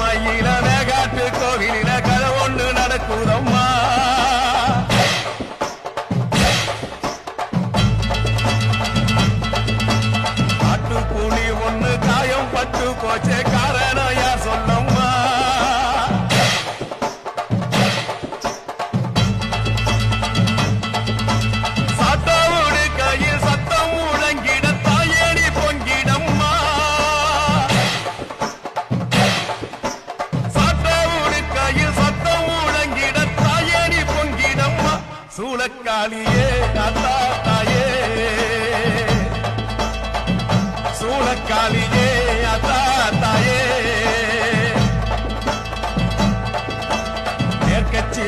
மயில மேகாட்டு கோவிலில கதை ஒண்ணு நடக்குதம்மா. காட்டு கூலி ஒண்ணு காயம் பட்டு போச்சே காரணம் யார் சொல்லும் சூளக்காளியே தாத்தா தாயே சூளக்காளியே அத்தா தாயே மேற்கச்சி